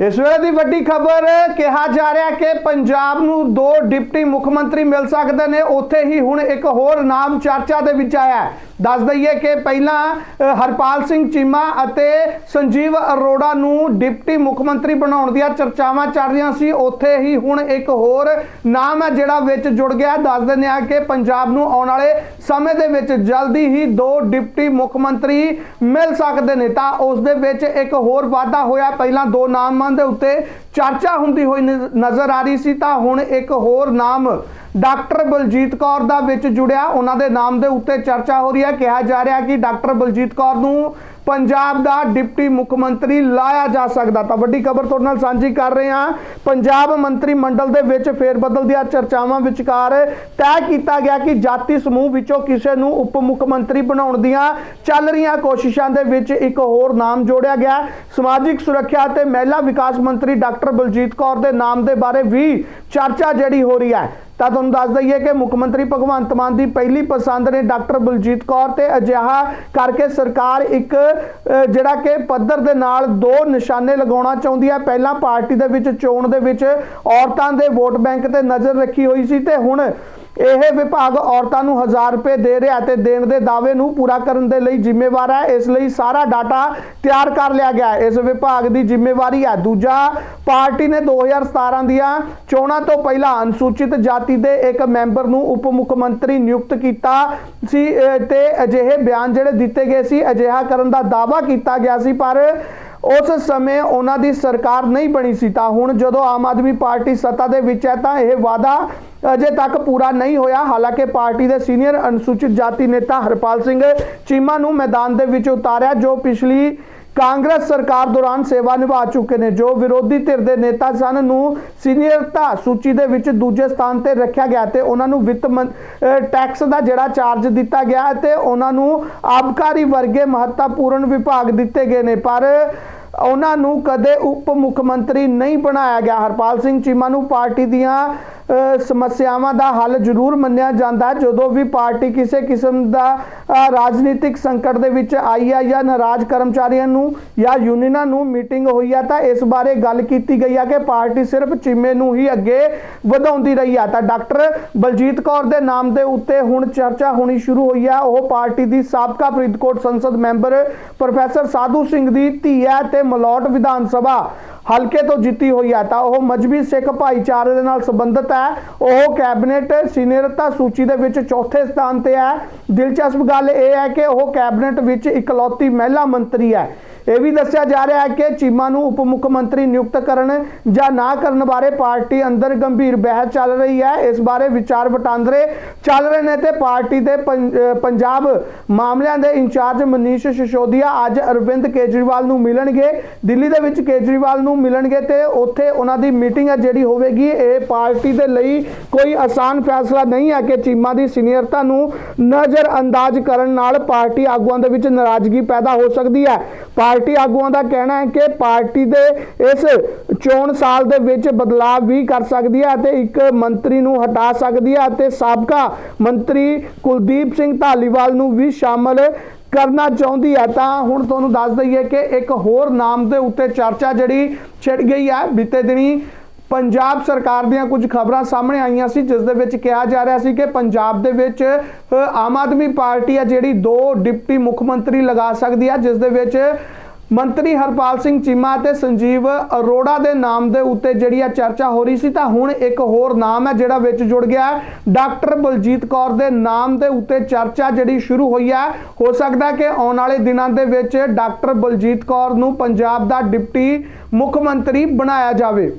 ਇਸ ਵੇਲੇ ਦੀ ਵੱਡੀ ਖਬਰ ਕਿਹਾ ਜਾ ਰਿਹਾ ਕਿ ਪੰਜਾਬ ਨੂੰ ਦੋ ਡਿਪਟੀ ਮੁੱਖ ਮੰਤਰੀ ਮਿਲ ਸਕਦੇ ਨੇ। ਉੱਥੇ ਹੀ ਹੁਣ ਇੱਕ ਹੋਰ ਨਾਮ ਚਰਚਾ ਦੇ ਵਿੱਚ ਆਇਆ ਦੱਸ ਦਈਏ ਕਿ ਪਹਿਲਾਂ ਹਰਪਾਲ ਸਿੰਘ ਚੀਮਾ ਅਤੇ ਸੰਜੀਵ ਅਰੋੜਾ ਨੂੰ ਡਿਪਟੀ ਮੁੱਖ ਮੰਤਰੀ ਬਣਾਉਣ ਦੀਆਂ ਚਰਚਾਵਾਂ ਚੱਲ ਰਹੀਆਂ ਸੀ। ਉੱਥੇ ਹੀ ਹੁਣ ਇੱਕ ਹੋਰ ਨਾਮ ਹੈ ਜਿਹੜਾ ਵਿੱਚ ਜੁੜ ਗਿਆ। ਦੱਸ ਦਿੰਦੇ ਆ ਕਿ ਪੰਜਾਬ ਨੂੰ ਆਉਣ ਵਾਲੇ ਸਮੇਂ ਦੇ ਵਿੱਚ ਜਲਦੀ ਹੀ ਦੋ ਡਿਪਟੀ ਮੁੱਖ ਮੰਤਰੀ ਮਿਲ ਸਕਦੇ ਨੇ। ਤਾਂ ਉਸ ਦੇ ਵਿੱਚ ਇੱਕ ਹੋਰ ਵਾਅਦਾ ਹੋਇਆ। ਪਹਿਲਾਂ ਦੋ ਨਾਮਾਂ ਦੇ ਉੱਤੇ ਚਰਚਾ ਹੁੰਦੀ ਹੋਈ ਨਜ਼- ਨਜ਼ਰ ਆ ਰਹੀ ਸੀ, ਤਾਂ ਹੁਣ ਇੱਕ ਹੋਰ ਨਾਮ ਡਾਕਟਰ ਬਲਜੀਤ ਕੌਰ ਦਾ ਵਿੱਚ ਜੁੜਿਆ। ਉਹਨਾਂ ਦੇ ਨਾਮ ਦੇ ਉੱਤੇ ਚਰਚਾ ਹੋ ਰਹੀ ਹੈ। ਕਿਹਾ ਜਾ ਰਿਹਾ ਕਿ ਡਾਕਟਰ ਬਲਜੀਤ ਕੌਰ ਨੂੰ ਪੰਜਾਬ ਦਾ ਡਿਪਟੀ ਮੁੱਖ ਮੰਤਰੀ ਲਾਇਆ ਜਾ ਸਕਦਾ। ਤਾਂ ਵੱਡੀ ਖਬਰ ਤੁਹਾਡੇ ਨਾਲ ਸਾਂਝੀ ਕਰ ਰਹੇ ਹਾਂ। ਪੰਜਾਬ ਮੰਤਰੀ ਮੰਡਲ ਦੇ ਵਿੱਚ ਫੇਰਬਦਲ ਦੀਆਂ ਚਰਚਾਵਾਂ ਵਿਚਕਾਰ ਤੈਅ ਕੀਤਾ ਗਿਆ ਕਿ ਜਾਤੀ ਸਮੂਹ ਵਿੱਚੋਂ ਕਿਸੇ ਨੂੰ ਉਪ ਮੁੱਖ ਮੰਤਰੀ ਬਣਾਉਣ ਦੀਆਂ ਚੱਲ ਰਹੀਆਂ ਕੋਸ਼ਿਸ਼ਾਂ ਦੇ ਵਿੱਚ ਇੱਕ ਹੋਰ ਨਾਮ ਜੋੜਿਆ ਗਿਆ। ਸਮਾਜਿਕ ਸੁਰੱਖਿਆ ਅਤੇ ਮਹਿਲਾ ਵਿਕਾਸ ਮੰਤਰੀ ਡਾਕਟਰ ਬਲਜੀਤ ਕੌਰ ਦੇ ਨਾਮ ਦੇ ਬਾਰੇ ਵੀ ਚਰਚਾ ਜਿਹੜੀ ਹੋ ਰਹੀ ਹੈ। ਤਾਂ ਤੁਹਾਨੂੰ ਦੱਸ ਦਈਏ ਕਿ ਮੁੱਖ ਮੰਤਰੀ ਭਗਵੰਤ ਮਾਨ ਦੀ ਪਹਿਲੀ ਪਸੰਦ ਨੇ ਡਾਕਟਰ ਬਲਜੀਤ ਕੌਰ ਤੇ ਅਜਿਹਾ ਕਰਕੇ ਸਰਕਾਰ ਇੱਕ ਜਿਹੜਾ ਕਿ ਪੱਧਰ ਦੇ ਨਾਲ ਦੋ ਨਿਸ਼ਾਨੇ ਲਗਾਉਣਾ ਚਾਹੁੰਦੀ ਹੈ। ਪਹਿਲਾਂ ਪਾਰਟੀ ਦੇ ਵਿੱਚ, ਚੋਣ ਦੇ ਵਿੱਚ ਔਰਤਾਂ ਦੇ ਵੋਟ ਬੈਂਕ ਤੇ ਨਜ਼ਰ ਰੱਖੀ ਹੋਈ ਸੀ ਤੇ ਹੁਣ ਇਹ ਵਿਭਾਗ ਔਰਤਾਂ ਨੂੰ 1000 ਰੁਪਏ ਦੇ ਰਿਹਾ ਤੇ ਦੇਣ ਦੇ ਦਾਅਵੇ ਨੂੰ ਪੂਰਾ ਕਰਨ ਦੇ ਲਈ ਜ਼ਿੰਮੇਵਾਰ ਹੈ। ਇਸ ਲਈ ਸਾਰਾ ਡਾਟਾ ਤਿਆਰ ਕਰ ਲਿਆ ਗਿਆ ਇਸ ਵਿਭਾਗ ਦੀ ਜ਼ਿੰਮੇਵਾਰੀ ਹੈ। ਦੂਜਾ ਪਾਰਟੀ ਨੇ 2017 ਦੀਆਂ ਚੋਣਾਂ ਤੋਂ ਪਹਿਲਾਂ ਅਨੁਸੂਚਿਤ ਜਾਤੀ ਦੇ ਇੱਕ ਮੈਂਬਰ ਨੂੰ ਉਪ ਮੁੱਖ ਮੰਤਰੀ ਨਿਯੁਕਤ ਕੀਤਾ ਸੀ, ਅਹ, ਤੇ ਅਜਿਹੇ ਬਿਆਨ ਜਿਹੜੇ ਦਿੱਤੇ ਗਏ ਸੀ, ਅਜਿਹਾ ਕਰਨ ਦਾ ਦਾਅਵਾ ਕੀਤਾ ਗਿਆ ਸੀ, ਪਰ ਉਸ ਸਮੇਂ ਉਹਨਾਂ ਦੀ ਸਰਕਾਰ ਨਹੀਂ ਬਣੀ ਸੀ, ਤਾਂ ਹੁਣ ਜਦੋਂ ਆਮ ਆਦਮੀ ਪਾਰਟੀ ਸੱਤਾ ਦੇ ਵਿੱਚ ਹੈ, ਤਾਂ ਇਹ ਵਾਅਦਾ ਅਜੇ ਤੱਕ ਪੂਰਾ ਨਹੀਂ ਹੋਇਆ। ਹਾਲਾਂਕਿ ਪਾਰਟੀ ਦੇ ਸੀਨੀਅਰ ਅਨੁਸੂਚਿਤ ਜਾਤੀ ਨੇਤਾ ਹਰਪਾਲ ਸਿੰਘ ਚੀਮਾ ਨੂੰ ਮੈਦਾਨ ਦੇ ਵਿੱਚ ਉਤਾਰਿਆ, ਜੋ ਪਿਛਲੀ ਕਾਂਗਰਸ ਸਰਕਾਰ ਦੌਰਾਨ ਸੇਵਾ ਨਿਭਾ ਚੁੱਕੇ ਨੇ, ਜੋ ਵਿਰੋਧੀ ਧਿਰ ਦੇ ਨੇਤਾ ਸਨ ਨੂੰ ਸੀਨੀਅਰਤਾ ਸੂਚੀ ਦੇ ਵਿੱਚ ਦੂਜੇ ਸਥਾਨ ਤੇ ਰੱਖਿਆ ਗਿਆ ਤੇ ਉਹਨਾਂ ਨੂੰ ਵਿੱਤ ਮੰ- ਟੈਕਸ ਦਾ ਜਿਹੜਾ ਚਾਰਜ ਦਿੱਤਾ ਗਿਆ ਤੇ ਉਹਨਾਂ ਨੂੰ ਆਬਕਾਰੀ ਵਰਗੇ ਮਹੱਤਵਪੂਰਨ ਵਿਭਾਗ ਦਿੱਤੇ ਗਏ ਨੇ। ਪਰ ਉਹਨਾਂ ਨੂੰ ਕਦੇ ਉਪ ਮੁੱਖ ਮੰਤਰੀ ਨਹੀਂ ਬਣਾਇਆ ਗਿਆ। ਹਰਪਾਲ ਸਿੰਘ ਚੀਮਾ ਨੂੰ ਪਾਰਟੀ ਦੀਆਂ ਸਮੱਸਿਆਵਾਂ ਦਾ ਹੱਲ ਜ਼ਰੂਰ ਮੰਨਿਆ ਜਾਂਦਾ ਜਦੋਂ ਵੀ ਪਾਰਟੀ ਕਿਸੇ ਕਿਸਮ ਦਾ ਰਾਜਨੀਤਿਕ ਸੰਕਟ ਦੇ ਵਿੱਚ ਆਈ ਹੈ ਜਾਂ ਨਾਰਾਜ਼ ਕਰਮਚਾਰੀਆਂ ਨੂੰ ਜਾਂ ਯੂਨੀਅਨਾਂ ਨੂੰ ਮੀਟਿੰਗ ਹੋਈ ਹੈ, ਤਾਂ ਇਸ ਬਾਰੇ ਗੱਲ ਕੀਤੀ ਗਈ ਹੈ ਕਿ ਪਾਰਟੀ ਸਿਰਫ ਚੀਮੇ ਨੂੰ ਹੀ ਅੱਗੇ ਵਧਾਉਂਦੀ ਰਹੀ ਹੈ। ਤਾਂ ਡਾਕਟਰ ਬਲਜੀਤ ਕੌਰ ਦੇ ਨਾਮ ਦੇ ਉੱਤੇ ਹੁਣ ਚਰਚਾ ਹੋਣੀ ਸ਼ੁਰੂ ਹੋਈ ਹੈ। ਉਹ ਪਾਰਟੀ ਦੀ ਸਾਬਕਾ ਫਰੀਦਕੋਟ ਸੰਸਦ ਮੈਂਬਰ ਪ੍ਰੋਫੈਸਰ ਸਾਧੂ ਸਿੰਘ ਦੀ ਧੀ ਹੈ ਤੇ ਮਲੌਟ ਵਿਧਾਨ ਸਭਾ ਹਲਕੇ ਤੋਂ ਜਿੱਤੀ ਹੋਈ ਹੈ ਤਾਂ ਉਹ ਮਜਬੀ ਸਿੱਖ ਭਾਈਚਾਰੇ ਦੇ ਨਾਲ ਸੰਬੰਧਿਤ ਹੈ। ਉਹ ਕੈਬਨਿਟ ਸੀਨੀਅਰਤਾ ਸੂਚੀ ਦੇ ਵਿੱਚ ਚੌਥੇ ਸਥਾਨ ਤੇ ਹੈ। ਦਿਲਚਸਪ ਗੱਲ ਇਹ ਹੈ ਕਿ ਉਹ ਕੈਬਨਿਟ ਵਿੱਚ ਇਕਲੌਤੀ ਮਹਿਲਾ ਮੰਤਰੀ ਹੈ। ਇਹ ਵੀ ਦੱਸਿਆ ਜਾ ਰਿਹਾ ਹੈ ਕਿ ਚੀਮਾ ਨੂੰ ਉਪ ਮੁੱਖ ਮੰਤਰੀ ਨਿਯੁਕਤ ਕਰਨ ਜਾਂ ਨਾ ਕਰਨ ਬਾਰੇ ਪਾਰਟੀ ਅੰਦਰ ਗੰਭੀਰ ਬਹਿਸ ਚੱਲ ਰਹੀ ਹੈ। ਇਸ ਬਾਰੇ ਵਿਚਾਰ ਵਟਾਂਦਰੇ ਚੱਲ ਰਹੇ ਨੇ ਤੇ ਪਾਰਟੀ ਦੇ ਪੰਜ- ਪੰਜਾਬ ਮਾਮਲਿਆਂ ਦੇ ਇੰਚਾਰਜ ਮਨੀਸ਼ ਸਿਸੋਦੀਆ ਅੱਜ ਅਰਵਿੰਦ ਕੇਜਰੀਵਾਲ ਨੂੰ ਮਿਲਣਗੇ। ਦਿੱਲੀ ਦੇ ਵਿੱਚ ਕੇਜਰੀਵਾਲ ਨੂੰ ਮਿਲਣਗੇ ਤੇ ਉੱਥੇ ਉਹਨਾਂ ਦੀ ਮੀਟਿੰਗ ਹੈ ਜਿਹੜੀ ਹੋਵੇਗੀ। ਇਹ ਪਾਰਟੀ ਦੇ ਲਈ ਕੋਈ ਆਸਾਨ ਫੈਸਲਾ ਨਹੀਂ ਹੈ ਕਿ ਚੀਮਾ ਦੀ ਸੀਨੀਅਰਤਾ ਨੂੰ ਨਜ਼ਰ ਅੰਦਾਜ਼ ਕਰਨ ਨਾਲ ਪਾਰਟੀ ਆਗੂਆਂ ਦੇ ਵਿੱਚ ਨਾਰਾਜ਼ਗੀ ਪੈਦਾ ਹੋ ਸਕਦੀ ਹੈ। ਪਾਰਟੀ ਆਗੂਆਂ ਦਾ ਕਹਿਣਾ ਹੈ ਕਿ ਪਾਰਟੀ ਦੇ ਇਸ ਚੋਣ ਸਾਲ ਦੇ ਵਿੱਚ ਬਦਲਾਅ ਵੀ ਕਰ ਸਕਦੀ ਹੈ ਅਤੇ ਇੱਕ ਮੰਤਰੀ ਨੂੰ ਹਟਾ ਸਕਦੀ ਹੈ ਅਤੇ ਸਾਬਕਾ ਮੰਤਰੀ ਕੁਲਦੀਪ ਸਿੰਘ ਧਾਲੀਵਾਲ ਨੂੰ ਵੀ ਸ਼ਾਮਲ ਕਰਨਾ ਚਾਹੁੰਦੀ ਹੈ। ਤਾਂ ਹੁਣ ਤੁਹਾਨੂੰ ਦੱਸ ਦਈਏ ਕਿ ਇੱਕ ਹੋਰ ਨਾਮ ਦੇ ਉੱਤੇ ਚਰਚਾ ਜਿਹੜੀ ਛਿੜ ਗਈ ਹੈ। ਬੀਤੇ ਦਿਨੀ ਪੰਜਾਬ ਸਰਕਾਰ ਦੀਆਂ ਕੁਝ ਖਬਰਾਂ ਸਾਹਮਣੇ ਆਈਆਂ ਸੀ, ਜਿਸ ਦੇ ਵਿੱਚ ਕਿਹਾ ਜਾ ਰਿਹਾ ਸੀ ਕਿ ਪੰਜਾਬ ਦੇ ਵਿੱਚ ਆਮ ਆਦਮੀ ਪਾਰਟੀ ਆ ਜਿਹੜੀ ਦੋ ਡਿਪਟੀ ਮੁੱਖ ਮੰਤਰੀ ਲਗਾ ਸਕਦੀ ਹੈ, ਜਿਸ ਦੇ ਵਿੱਚ ਮੰਤਰੀ ਹਰਪਾਲ ਸਿੰਘ ਚੀਮਾ ਤੇ ਸੰਜੀਵ ਅਰੋੜਾ ਦੇ ਨਾਮ ਦੇ ਉੱਤੇ ਜਿਹੜੀ ਆ ਚਰਚਾ ਹੋ ਰਹੀ ਸੀ, ਤਾਂ ਹੁਣ ਇੱਕ ਹੋਰ ਨਾਮ ਹੈ ਜਿਹੜਾ ਵਿੱਚ ਜੁੜ ਗਿਆ ਡਾਕਟਰ ਬਲਜੀਤ ਕੌਰ ਦੇ ਨਾਮ ਦੇ ਉੱਤੇ ਚਰਚਾ ਜਿਹੜੀ ਸ਼ੁਰੂ ਹੋਈ ਹੈ। ਹੋ ਸਕਦਾ ਕਿ ਆਉਣ ਵਾਲੇ ਦਿਨਾਂ ਦੇ ਵਿੱਚ ਡਾਕਟਰ ਬਲਜੀਤ ਕੌਰ ਨੂੰ ਪੰਜਾਬ ਦਾ ਡਿਪਟੀ ਮੁੱਖ ਮੰਤਰੀ ਬਣਾਇਆ ਜਾਵੇ।